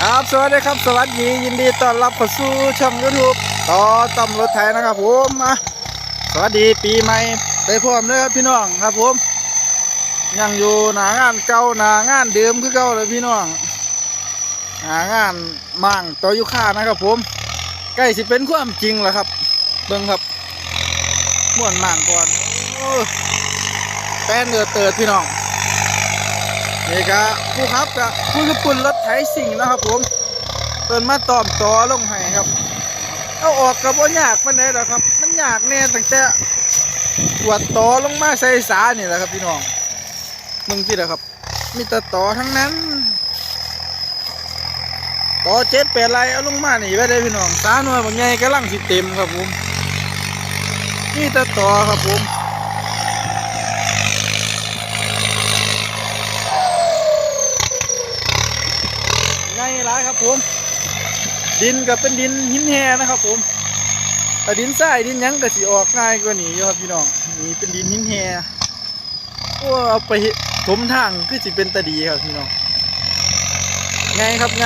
ครับสวัสดีครับ สวัสดียินดีต้อนรับเข้าสู่ช่อง YouTube ต่อตำรถไทยนะครับผมมาสวัสดีปีใหม่ไปพร้อมเลยครับพี่น้องครับผม ยังอยู่หนางานเก่าหนางานเดิมคือเก่าเลยพี่น้องหนางานมั่งต่อยุค่านะครับผม ใกล้สิเป็นความจริงแล้วครับ เบิ่งครับม่วนมั่งก่อนโอ้แป้นเดือดเติดพี่น้องนี่ก็ผู้ขับกับผู้ญี่ปุ่นรถ ไถสิ่งนะครับผมเปินมาตอมต่อลงให้ครับ เอาออกกับว่ายากมันได้หรอครับ มันยากแน่ตั้งแต่ตรวจต่อลงมาใส่สานี่แหละครับพี่น้องมึงที่แหละครับ มีแต่ต่อทั้งนั้นต่อเจ็ดแปดลายเอาลงมานี่ไว้ได้พี่น้องสาหน่วยบางใหญ่กำลังสิเต็มครับผม นี่แต่ต่อครับผม ง่ายครับผม ดินก็เป็นดินหินแห่นะครับ ผมแต่ดินทรายดินหยังก็สีออกง่ายกว่านี้ครับพี่น้องนี่เป็นดินหินแห่ก็เอาไปถมทางคือสิเป็นตะดีครับพี่น้องไงครับไง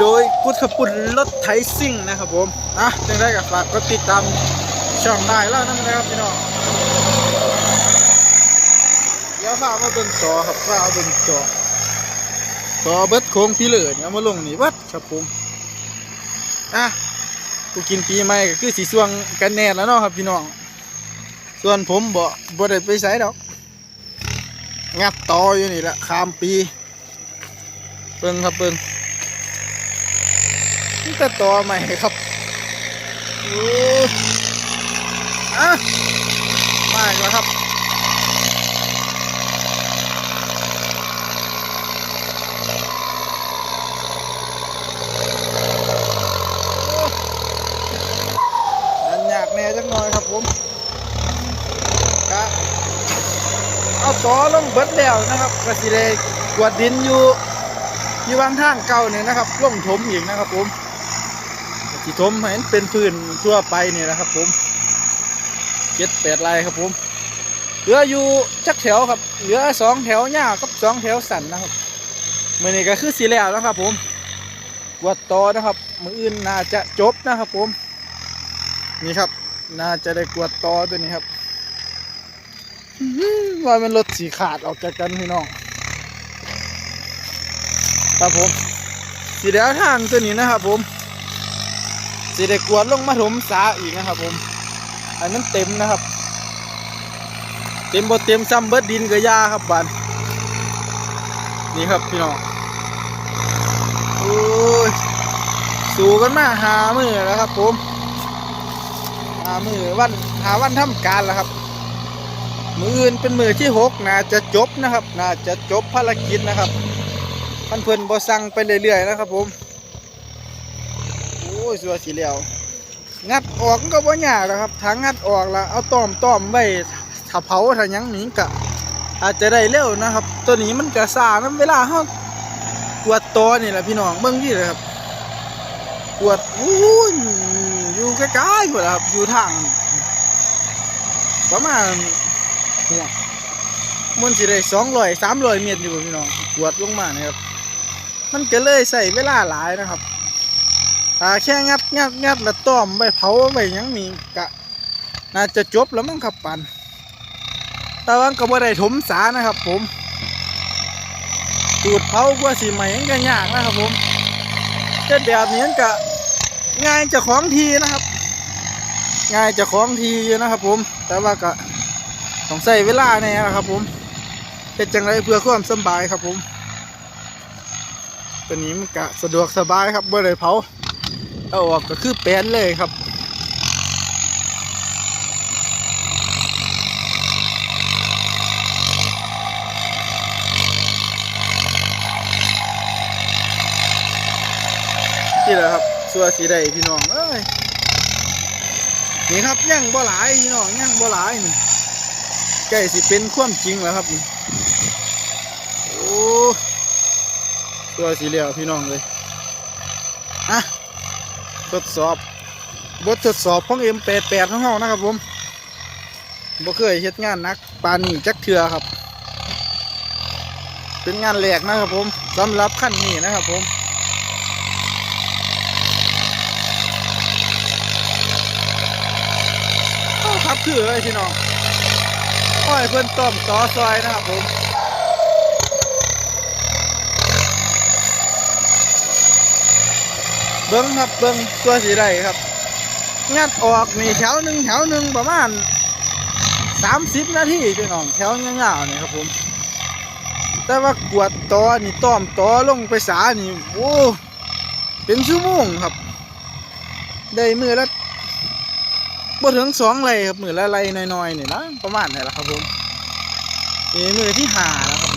โดยกุศขปุ่นรถไถซิ่งนะครับผมอะจังได้กับฝากกดติดตามช่องได้แล้วนั่นนะครับพี่น้องเดี๋ยวฝากมาเบิ่งต่อครับฝากมาเบิ่งต่อต่อเบิดโค้งพี่เหลือเนี่ยมาลงนี่วัดครับผมอะกูกินปีใหม่ก็คือสีสวงกันแน่แล้วเนาะครับพี่น้องส่วนผมบ่บ่ได้ไปไสดอกงับต่ออยู่นี่แหละข้ามปีเบิ่งครับเบิ่ง แต่ตัวใหม่ครับอ้อะมาอีกแล้วครับ อันยากแน่จังหน่อยครับผมกะเอาต่อลงเบิดแล้วนะครับกระสิเลกวดดินอยู่อยู่วางทางเก่าเนี่ยนะครับล่งถมอีกนะครับผม ที่ถมให้มันเป็นพื้นทั่วไปเนี่ยนะครับ ผมเจ็ดแปดลายครับผมเหลืออยู่จักแถวครับ เหลือสองแถวยากับสองแถวสันนะครับมือนี้ก็คือสีแล้วนะครับ ผมกวดต่อนะครับ มืออื่นน่าจะจบนะครับ ผม นี่ครับ น่าจะได้กวดต่อตัวนี้ครับว่ามันรถสีขาดออกจากกันพี่น้องครับผมสีแดงทางตัวนี้นะครับ ผม สีแดงกวนลงมาถมสาอีกนะครับ ผม อันนั้นเต็มนะครับ เต็มบ่เต็มซ้ำเบิดดินกับยาครับบานนี่ครับพี่น้องโอ้ยสู่กันมาหามือแล้วครับ ผมหามือวันหาวันทำการแล้วครับ มืออื่นเป็นมือที่หกน่าจะจบนะครับน่าจะจบภารกิจนะครับพันเพิ่อนบ่สั่งไปเรื่อยๆนะครับ ผม อ้ยสัวสีเหลียวงัดออกก็บ่ยากแล้วครับถ้างัดออกแล้วเอาต้อมต้อมไว้ถ้าเผาถ้ายังหนี้ก็อาจจะได้เร็วนะครับ ตัวนี้มันก็ซ่านํเวลาเฮากวดตัวนี่แหละพี่น้องเบิ่งนี่เลยครับกวดอู้ยอยู่ใกล้ๆพุ่นล่ะครับอยู่ทางประมาณหัวมันสิได้สองร้อยสามร้อยเมตรอยู่บ่พี่น้องกวดลงมาเนี่ยครับมันก็เลยใส่เวลาหลายนะครับ ถ้าแค่งัดงัดงัดแล้วต้อมไปเผาไปยังมีกะ น่าจะจบแล้วมั้งครับปันแต่ว่าก็บ่ได้ถมสานะครับ ผมจูดเผาว่าสีใหม่ยังก็ยากนะครับ ผมแต่แบบนี้ก็ง่ายจะของทีนะครับ ง่ายจะของทีอยู่นะครับ ผม แต่ว่าก็ต้องใส่เวลาแน่นะครับ ผมเป็นจังไรเพื่อความสบายครับผมตัวนี้มันกะสะดวกสบายครับบ่ได้เผา เอาออกก็คือแปลนเลยครับนี่แหละครับสัวสีได้พี่น้องเอ้ยนี่ครับยังบ่หลายพี่น้องยังบ่หลายนี่ใกล้สิเป็นความจริงแล้วครับนี่โอ้ตัวสีเหลืองพี่น้องเลย ทดสอบบททดสอบของ M88 ของเฮานะครับผมบ่เคยเฮ็ดงานนักปานนี้จักเทือครับ เป็นงานแรกนะครับผมสำหรับขั้นนี้นะครับผมครับคือเลยพี่น้องอ้อยเพิ่นต้อมต่อซอยนะครับผม บิ้งครับเบิ้งตัวสีได้ครับ งัดออกนี่แถวหนึ่งแถวหนึ่งประมาณสามสิบนาทีพี่น้องแถวเงาๆนี่ครับผม แต่ว่ากวดตอนี่ต้อมตอลงไปสานี่โอ้เป็นชั่วโมงครับ ได้มือละบ่ถึงสองไรครับมือละไรน้อยๆนี่นะประมาณนี่แหละครับผมนี่มือที่หาแล้วครับ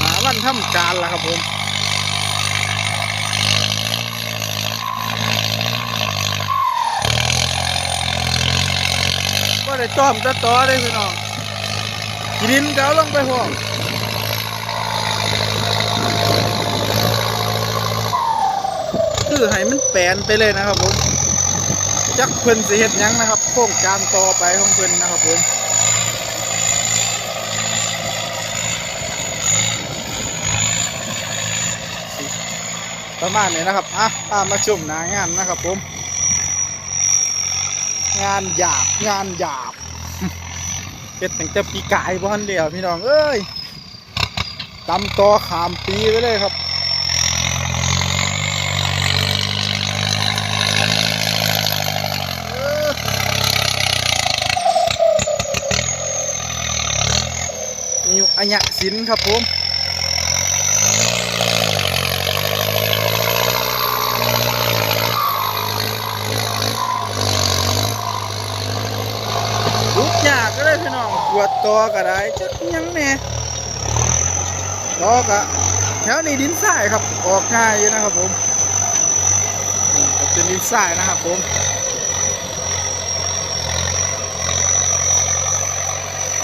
หาวันทำการแล้วครับผม ก็ได้ต้อมตะตอได้พี่น้องกินเกาลงไปห้องคือให้มันแปลนไปเลยนะครับผมจักเพิ่นสิเฮ็ดยังนะครับโครงการต่อไปของเพิ่นนะครับผมประมาณนี้นะครับอะตามมาชมหนางานนะครับผม งานหยาบงานหยาบเฮ็ดตั้งแต่ปีกายบ่ทันเดียวพี่น้องเอ้ยตำต่อขามปีไปเลยครับเออมีอัญญสินครับผมลุกยากก็เลยพี่น้องป วดตัวก็ได้จักยังแน่ต่อกะแถวนี้ดินทรายครับ ออกง่ายอยู่นะครับผมเป็นดินทรายนะครับผม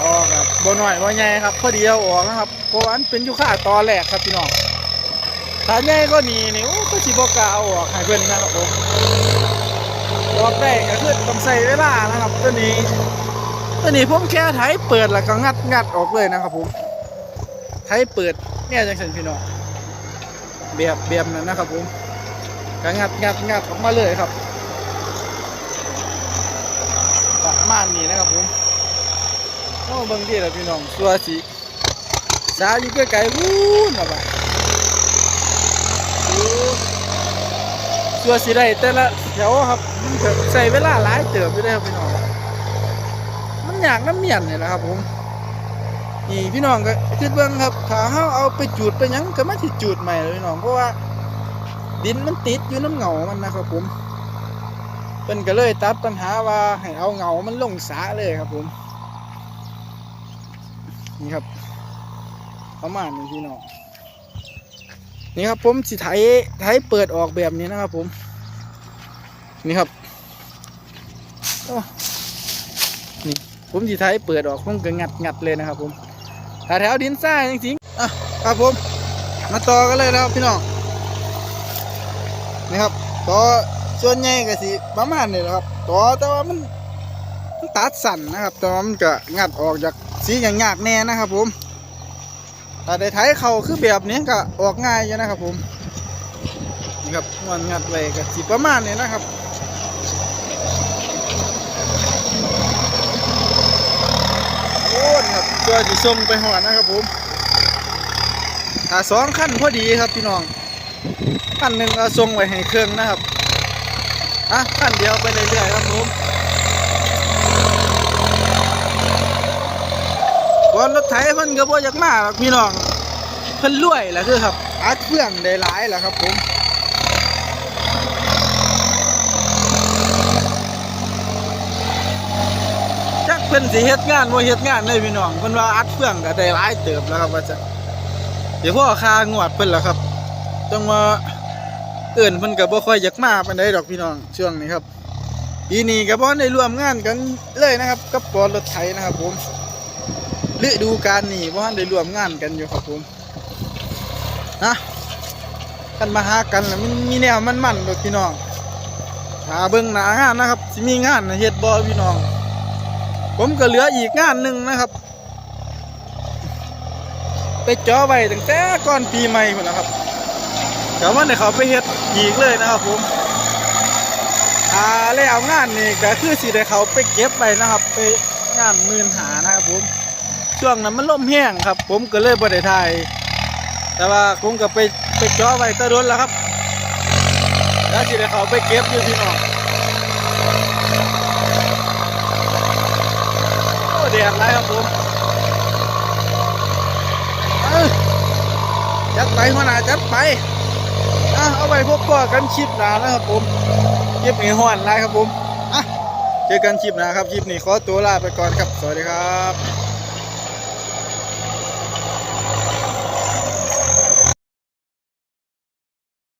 ออกครับบ่หน่อยบ่ใหญ่ครับพอดีเอาออกนะครับเพราะวันเป็นยุค่าตอแรกครับพี่น้องถ้าใหญ่ก็นี่นี่โอ้ก็สิบ่กล้าเอาออกให้เพิ่นนะครับผมรอบแรกก็คือต้องใส่เวลานะครับตัวนี้ ตัวนี้ผมแค่ไถเปิดแล้วก็งัดงัดออกเลยนะครับผมไถเปิดเนี่ยจังสันพี่น้องแบบแบบนั้นนะครับผมก็งัดงัดงัดออกมาเลยครับประมาณนี้นะครับผมโอ้เบางทีแล้วพี่น้องสัวสีสาอยู่ไกลๆวู้นะบ่ะอู้สัวสีได้แต่ละแถวครับใส่เวลาหลายเติบอยู่เลยครับพี่น้อง มันอยากน้ำเมียนนี่แหละครับผมนี่พี่น้องก็คิดเบิ่งครับถ้าเฮาเอาไปจูดไปยังก็มาสิจูดใหม่เลยพี่น้องเพราะว่า ดินมันติดอยู่น้ำเหงามันนะครับผมเพิ่นก็เลยตัดปัญหาว่าให้เอาเหงามันลงสาเลยครับผม นี่ครับ ประมาณนี้พี่น้องนี่ครับผมสิไถไถเปิดออกแบบนี้นะครับผม นี่ครับโอ้ ผมสีไทยเปิดออกผมก็งัดงัดเลยนะครับ ผมถ้าแถวดินทราจริงๆอะครับผม มาต่อกันเลยนะครับพี่น้องนี่ครับต่อส่วนใหญ่ก็สิประมาณนี้แหละครับต่อแต่ว่ามันมันตัดสั่นนะครับแต่ว่ามันก็งัดออกจากสีอย่างยากแน่นะครับ ผมถ้าได้ไถเข่าคือแบบนี้ก็ออกง่ายอยู่นะครับ ผมนี่ครับมันงัดไว้ก็สิประมาณนี้นะครับ โอ้ นครัวสีส้มไปหอดนะครับผมถ้าสองขั้นพอดีครับพี่น้องขั้นหนึ่งเอาทรงไว้ให้เครื่องนะครับอะขั้นเดียวไปเรื่อยๆครับผมก่อนรถไถเพิ่นก็บ่อยากมาหรอกพี่น้องเพิ่นรวยแหละคือครับอัดเฟื่องได้หลายแหละครับผม เพิ่นสิเฮ็ดงานบ่เฮ็ดงานเลยพี่น้องเพิ่นว่าอัดเฟื่องก็ได้หลายเติบแล้วครับว่าจะเดี๋ยวพ่อค่างวดเพิ่นล่ะครับต้องมาเอิ้นเพิ่นก็บ่ค่อยอยากมาปานใดดอกพี่น้องช่วงนี้ครับปีนี้ก็บ่ได้ร่วมงานกันเลยนะครับกับปอรถไถนะครับผมฤดูกาลนี้บ่ได้ร่วมงานกันอยู่ครับผมนะกันมาหากันแล้วมันมีแนวมันมันๆดอกพี่น้องหาเบิ่งหน้างานนะครับสิมีงานเฮ็ดบ่พี่น้อง ผมก็เหลืออีกงานหนึ่งนะครับ ไปจ่อไว้ตั้งแต่ก่อนปีใหม่พุ่นนะครับแต่ว่าในเขาไปเฮ็ดอีกเลยนะครับ ผมอ่าแล้วงานนี่ก็คือสิได้เขาไปเก็บไว้นะครับ ไปงานมื่นหานะครับผมช่วงนั้นมันลมแห้งครับ ผมก็เลยบ่ได้ถ่ายแต่ว่าผมก็ไปไปจ่อไว้ตะดนแล้วครับแล้วสิได้เขาไปเก็บอยู่พี่น้องโอ้แดดไรครับผมจัดไปหัวหน้าจัดไปอะเอาไปพบปอกันคลิปหนานะครับผมคลิปนี้ห่อนไรครับผมอะเจอกันคลิปหนาครับคลิปนี้ขอตัวลาไปก่อนครับ สวัสดีครับ